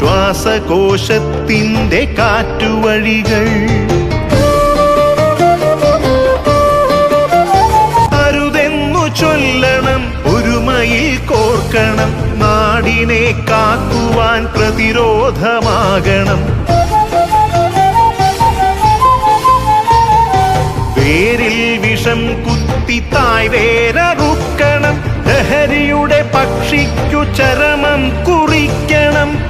ശ്വാസകോശത്തിന്റെ കാറ്റുവഴികൾ. അരുതെന്നു ചൊല്ലണം ഒരുമയിൽ കോർക്കണം നാടിനെ കാക്കുവാൻ പ്രതിരോധമാകണം. വേരിൽ വിഷം കുത്തി തായ് വേരറുക്കണം ലഹരിയുടെ പക്ഷിക്കു ചരമം കുറിക്കണം.